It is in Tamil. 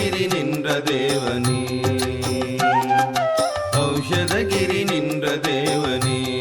ಔಷಧಗಿರಿ ನಿಂದ್ರ ದೇವನೇ ಔಷಧಗಿರಿ ನಿಂದ್ರ ದೇವನೇ